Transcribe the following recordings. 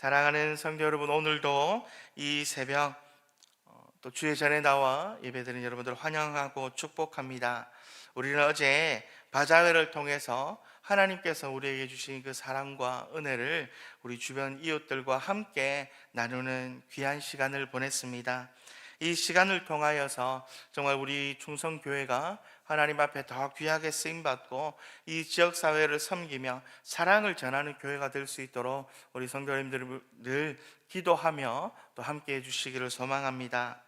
사랑하는 성도 여러분, 오늘도 이 새벽 어, 또 주의 전에 나와 예배드리는 여러분들 환영하고 축복합니다. 우리는 어제 바자회를 통해서 하나님께서 우리에게 주신 그 사랑과 은혜를 우리 주변 이웃들과 함께 나누는 귀한 시간을 보냈습니다. 이 시간을 통하여서 정말 우리 충성교회가 하나님 앞에 더 귀하게 쓰임받고 이 지역사회를 섬기며 사랑을 전하는 교회가 될 수 있도록 우리 성도님들 늘 기도하며 또 함께 해주시기를 소망합니다.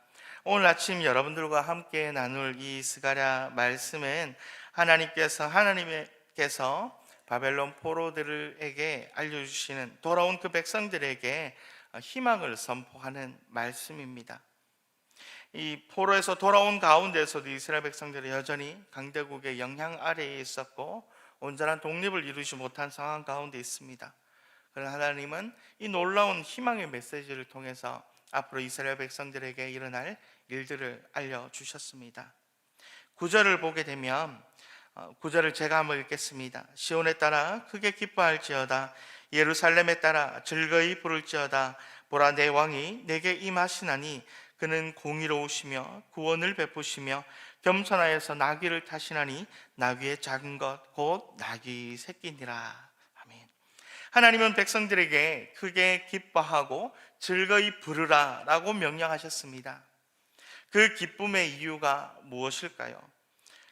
오늘 아침 여러분들과 함께 나눌 이 스가랴 말씀은 하나님께서 하나님께서 바벨론 포로들에게 알려주시는 돌아온 그 백성들에게 희망을 선포하는 말씀입니다. 이 포로에서 돌아온 가운데서도 이스라엘 백성들이 여전히 강대국의 영향 아래에 있었고 온전한 독립을 이루지 못한 상황 가운데 있습니다. 그러나 하나님은 이 놀라운 희망의 메시지를 통해서 앞으로 이스라엘 백성들에게 일어날 일들을 알려 주셨습니다. 구절을 보게 되면 어, 구절을 제가 한번 읽겠습니다. 시온에 따라 크게 기뻐할지어다 예루살렘에 따라 즐거이 부를지어다 보라 내 왕이 내게 임하시나니 그는 공의로우시며 구원을 베푸시며 겸손하여서 나귀를 타시나니 나귀의 작은 것 곧 나귀 새끼니라. 아멘. 하나님은 백성들에게 크게 기뻐하고 즐거이 부르라라고 명령하셨습니다. 그 기쁨의 이유가 무엇일까요?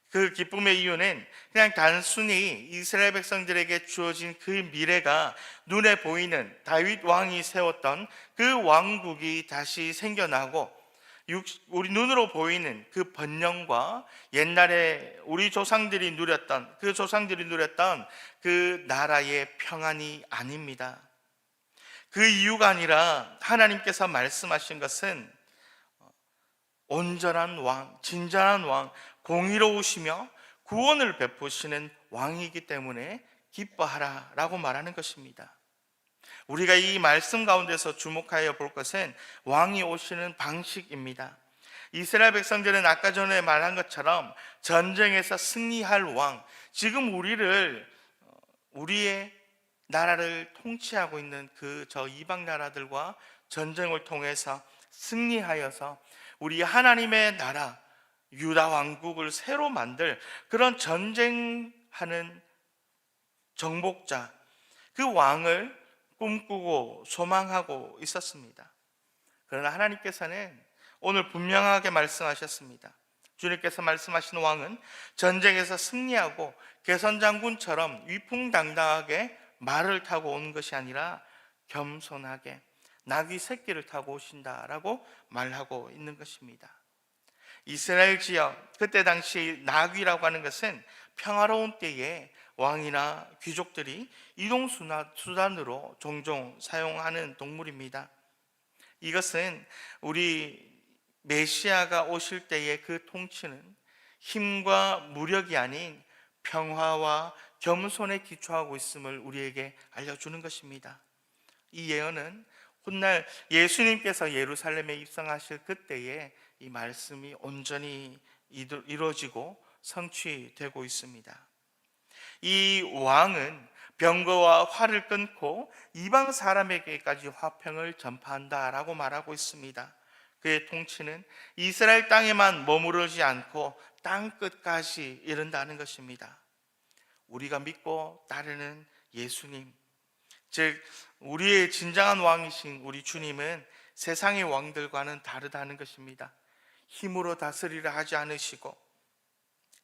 그 기쁨의 이유는 그냥 단순히 이스라엘 백성들에게 주어진 그 미래가 눈에 보이는 다윗 왕이 세웠던 그 왕국이 다시 생겨나고 우리 눈으로 보이는 그 번영과 옛날에 우리 조상들이 누렸던 그 조상들이 누렸던 그 나라의 평안이 아닙니다. 그 이유가 아니라 하나님께서 말씀하신 것은 온전한 왕, 진정한 왕, 공의로우시며 구원을 베푸시는 왕이기 때문에 기뻐하라 라고 말하는 것입니다. 우리가 이 말씀 가운데서 주목하여 볼 것은 왕이 오시는 방식입니다. 이스라엘 백성들은 아까 전에 말한 것처럼 전쟁에서 승리할 왕, 지금 우리를 어, 우리의 나라를 통치하고 있는 그 저 이방 나라들과 전쟁을 통해서 승리하여서 우리 하나님의 나라 유다 왕국을 새로 만들 그런 전쟁하는 정복자 그 왕을 꿈꾸고 소망하고 있었습니다. 그러나 하나님께서는 오늘 분명하게 말씀하셨습니다. 주님께서 말씀하신 왕은 전쟁에서 승리하고 개선장군처럼 위풍당당하게 말을 타고 오는 것이 아니라 겸손하게 나귀 새끼를 타고 오신다라고 말하고 있는 것입니다. 이스라엘 지역 그때 당시 나귀라고 하는 것은 평화로운 때에 왕이나 귀족들이 이동 수단으로 종종 사용하는 동물입니다. 이것은 우리 메시아가 오실 때의 그 통치는 힘과 무력이 아닌 평화와 겸손에 기초하고 있음을 우리에게 알려주는 것입니다. 이 예언은 훗날 예수님께서 예루살렘에 입성하실 그때에 이 말씀이 온전히 이루어지고 성취되고 있습니다. 이 왕은 병거와 활을 끊고 이방 사람에게까지 화평을 전파한다라고 말하고 있습니다. 그의 통치는 이스라엘 땅에만 머무르지 않고 땅 끝까지 이른다는 것입니다. 우리가 믿고 따르는 예수님, 즉 우리의 진정한 왕이신 우리 주님은 세상의 왕들과는 다르다는 것입니다. 힘으로 다스리려 하지 않으시고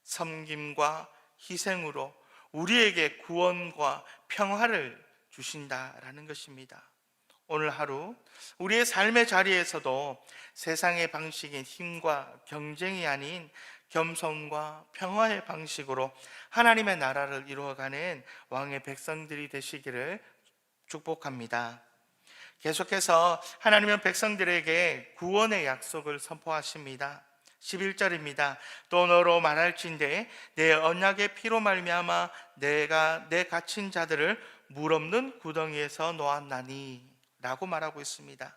섬김과 희생으로 우리에게 구원과 평화를 주신다라는 것입니다. 오늘 하루 우리의 삶의 자리에서도 세상의 방식인 힘과 경쟁이 아닌 겸손과 평화의 방식으로 하나님의 나라를 이루어가는 왕의 백성들이 되시기를 축복합니다. 계속해서 하나님은 백성들에게 구원의 약속을 선포하십니다. 11절입니다. 또 너로 말할진대 내 언약의 피로 말미암아 내가 내 갇힌 자들을 물 없는 구덩이에서 놓았나니 라고 말하고 있습니다.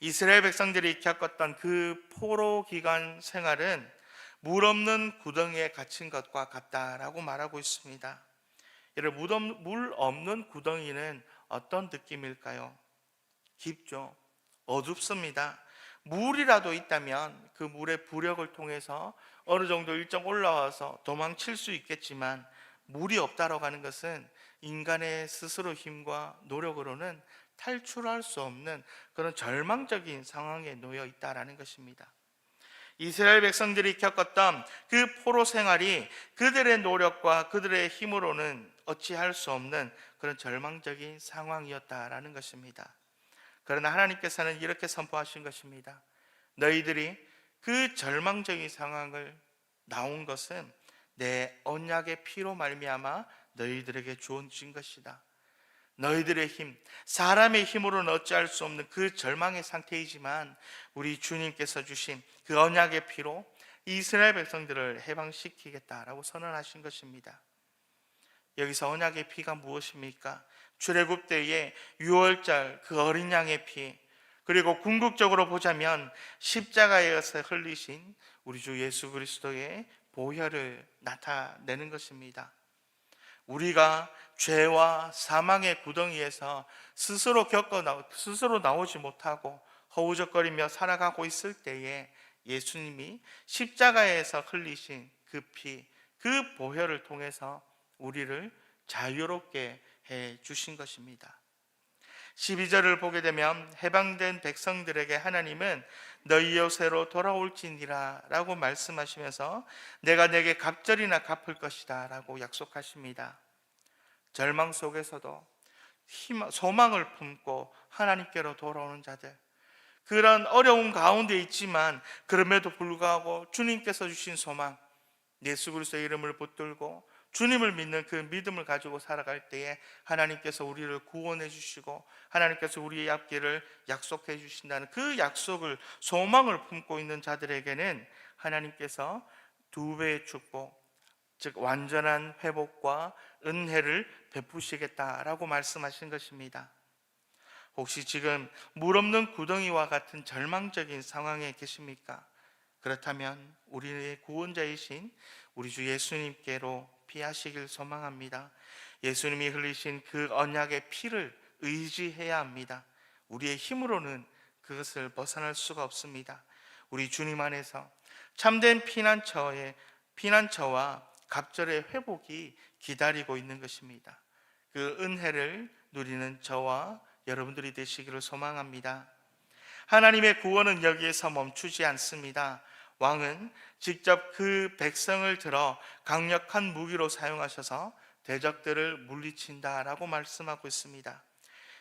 이스라엘 백성들이 겪었던 그 포로 기간 생활은 물 없는 구덩이에 갇힌 것과 같다라고 말하고 있습니다. 물 없는 구덩이는 어떤 느낌일까요? 깊죠. 어둡습니다. 물이라도 있다면 그 물의 부력을 통해서 어느 정도 일정 올라와서 도망칠 수 있겠지만 물이 없다라고 하는 것은 인간의 스스로 힘과 노력으로는 탈출할 수 없는 그런 절망적인 상황에 놓여 있다라는 것입니다. 이스라엘 백성들이 겪었던 그 포로 생활이 그들의 노력과 그들의 힘으로는 어찌할 수 없는 그런 절망적인 상황이었다라는 것입니다. 그러나 하나님께서는 이렇게 선포하신 것입니다. 너희들이 그 절망적인 상황을 나온 것은 내 언약의 피로 말미암아 너희들에게 주어진 것이다. 너희들의 힘, 사람의 힘으로는 어찌할 수 없는 그 절망의 상태이지만 우리 주님께서 주신 그 언약의 피로 이스라엘 백성들을 해방시키겠다라고 선언하신 것입니다. 여기서 언약의 피가 무엇입니까? 출애굽 때의 6월절 그 어린 양의 피 그리고 궁극적으로 보자면 십자가에서 흘리신 우리 주 예수 그리스도의 보혈을 나타내는 것입니다. 우리가 죄와 사망의 구덩이에서 스스로 겪어 나 스스로 나오지 못하고 허우적거리며 살아가고 있을 때에 예수님이 십자가에서 흘리신 그 피, 그 보혈을 통해서 우리를 자유롭게 해 주신 것입니다. 12절을 보게 되면 해방된 백성들에게 하나님은 너희 요새로 돌아올지니라 라고 말씀하시면서 내가 내게 갑절이나 갚을 것이다 라고 약속하십니다. 절망 속에서도 힘, 소망을 품고 하나님께로 돌아오는 자들 그런 어려운 가운데 있지만 그럼에도 불구하고 주님께서 주신 소망 예수 그리스도의 이름을 붙들고 주님을 믿는 그 믿음을 가지고 살아갈 때에 하나님께서 우리를 구원해 주시고 하나님께서 우리의 앞길을 약속해 주신다는 그 약속을 소망을 품고 있는 자들에게는 하나님께서 두 배의 축복 즉 완전한 회복과 은혜를 베푸시겠다라고 말씀하신 것입니다. 혹시 지금 물 없는 구덩이와 같은 절망적인 상황에 계십니까? 그렇다면 우리의 구원자이신 우리 주 예수님께로 피하시길 소망합니다. 예수님이 흘리신 그 언약의 피를 의지해야 합니다. 우리의 힘으로는 그것을 벗어날 수가 없습니다. 우리 주님 안에서 참된 피난처의 피난처와 갑절의 회복이 기다리고 있는 것입니다. 그 은혜를 누리는 저와 여러분들이 되시기를 소망합니다. 하나님의 구원은 여기에서 멈추지 않습니다. 왕은 직접 그 백성을 들어 강력한 무기로 사용하셔서 대적들을 물리친다라고 말씀하고 있습니다.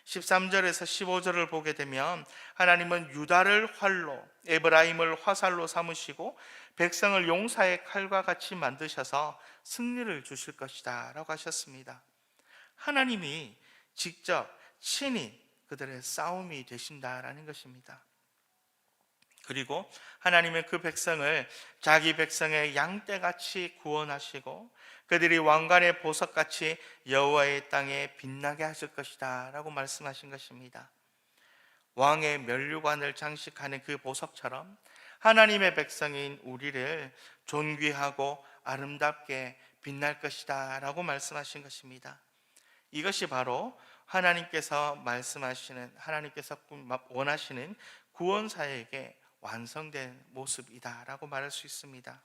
13절에서 15절을 보게 되면 하나님은 유다를 활로 에브라임을 화살로 삼으시고 백성을 용사의 칼과 같이 만드셔서 승리를 주실 것이다 라고 하셨습니다. 하나님이 직접 친히 그들의 싸움이 되신다라는 것입니다. 그리고 하나님은 그 백성을 자기 백성의 양떼같이 구원하시고 그들이 왕관의 보석같이 여호와의 땅에 빛나게 하실 것이다라고 말씀하신 것입니다. 왕의 면류관을 장식하는 그 보석처럼 하나님의 백성인 우리를 존귀하고 아름답게 빛날 것이다라고 말씀하신 것입니다. 이것이 바로 하나님께서 말씀하시는 하나님께서 원하시는 구원사에게 완성된 모습이다라고 말할 수 있습니다.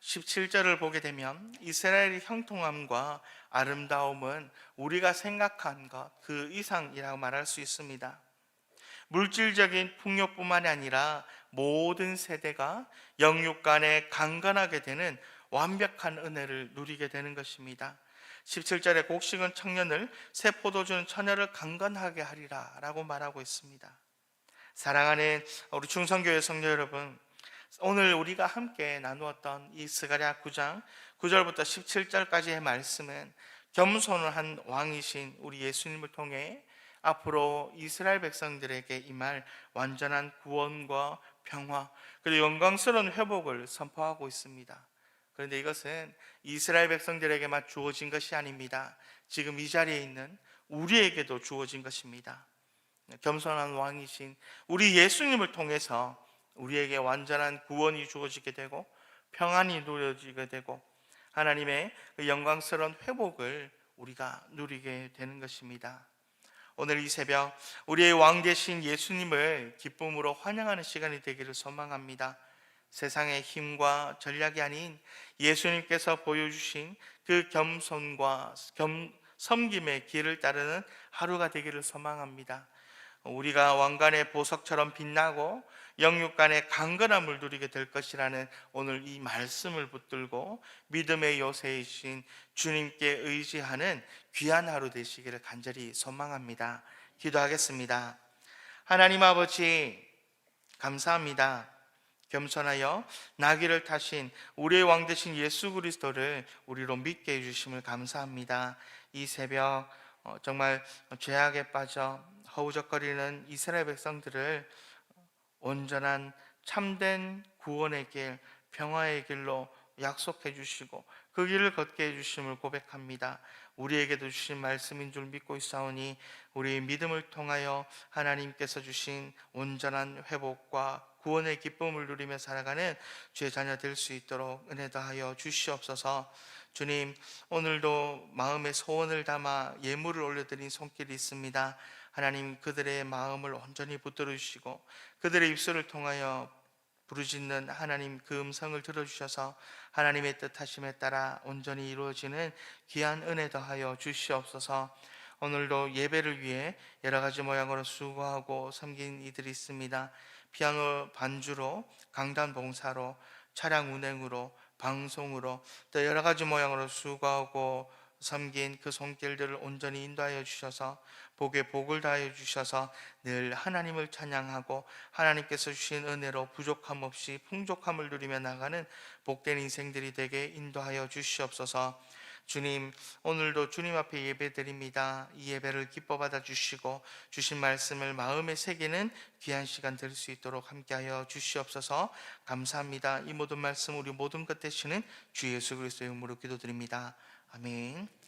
17절을 보게 되면 이스라엘의 형통함과 아름다움은 우리가 생각한 것 그 이상이라고 말할 수 있습니다. 물질적인 풍요뿐만이 아니라 모든 세대가 영육 간에 강건하게 되는 완벽한 은혜를 누리게 되는 것입니다. 17절에 곡식은 청년을 새 포도주는 처녀를 강건하게 하리라 라고 말하고 있습니다. 사랑하는 우리 중성교회 성도 여러분, 오늘 우리가 함께 나누었던 이 스가랴 9장 9절부터 17절까지의 말씀은 겸손을 한 왕이신 우리 예수님을 통해 앞으로 이스라엘 백성들에게 임할 완전한 구원과 평화 그리고 영광스러운 회복을 선포하고 있습니다. 그런데 이것은 이스라엘 백성들에게만 주어진 것이 아닙니다. 지금 이 자리에 있는 우리에게도 주어진 것입니다. 겸손한 왕이신 우리 예수님을 통해서 우리에게 완전한 구원이 주어지게 되고 평안이 누려지게 되고 하나님의 그 영광스러운 회복을 우리가 누리게 되는 것입니다. 오늘 이 새벽 우리의 왕 되신 예수님을 기쁨으로 환영하는 시간이 되기를 소망합니다. 세상의 힘과 전략이 아닌 예수님께서 보여주신 그 겸손과 겸, 섬김의 길을 따르는 하루가 되기를 소망합니다. 우리가 왕관의 보석처럼 빛나고 영육간의 강건함을 누리게 될 것이라는 오늘 이 말씀을 붙들고 믿음의 요새이신 주님께 의지하는 귀한 하루 되시기를 간절히 소망합니다. 기도하겠습니다. 하나님 아버지 감사합니다. 겸손하여 나귀를 타신 우리의 왕 되신 예수 그리스도를 우리로 믿게 해주심을 감사합니다. 이 새벽 어, 정말 죄악에 빠져 허우적거리는 이스라엘 백성들을 온전한 참된 구원의 길, 평화의 길로 약속해 주시고 그 길을 걷게 해 주심을 고백합니다. 우리에게도 주신 말씀인 줄 믿고 있사오니 우리의 믿음을 통하여 하나님께서 주신 온전한 회복과 구원의 기쁨을 누리며 살아가는 주의 자녀 될 수 있도록 은혜 더하여 주시옵소서. 주님, 오늘도 마음의 소원을 담아 예물을 올려드린 손길이 있습니다. 하나님 그들의 마음을 온전히 붙들어 주시고 그들의 입술을 통하여 부르짖는 하나님 그 음성을 들어주셔서 하나님의 뜻하심에 따라 온전히 이루어지는 귀한 은혜 더하여 주시옵소서. 오늘도 예배를 위해 여러 가지 모양으로 수고하고 섬긴 이들이 있습니다. 피아노 반주로, 강단 봉사로, 차량 운행으로, 방송으로 또 여러 가지 모양으로 수고하고 섬긴 그 손길들을 온전히 인도하여 주셔서 복에 복을 다하여 주셔서 늘 하나님을 찬양하고 하나님께서 주신 은혜로 부족함 없이 풍족함을 누리며 나가는 복된 인생들이 되게 인도하여 주시옵소서. 주님, 오늘도 주님 앞에 예배드립니다. 이 예배를 기뻐 받아 주시고 주신 말씀을 마음에 새기는 귀한 시간 될 수 있도록 함께하여 주시옵소서. 감사합니다. 이 모든 말씀 우리 모든 것 되시는 주 예수 그리스도의 이름으로 기도드립니다. 아멘.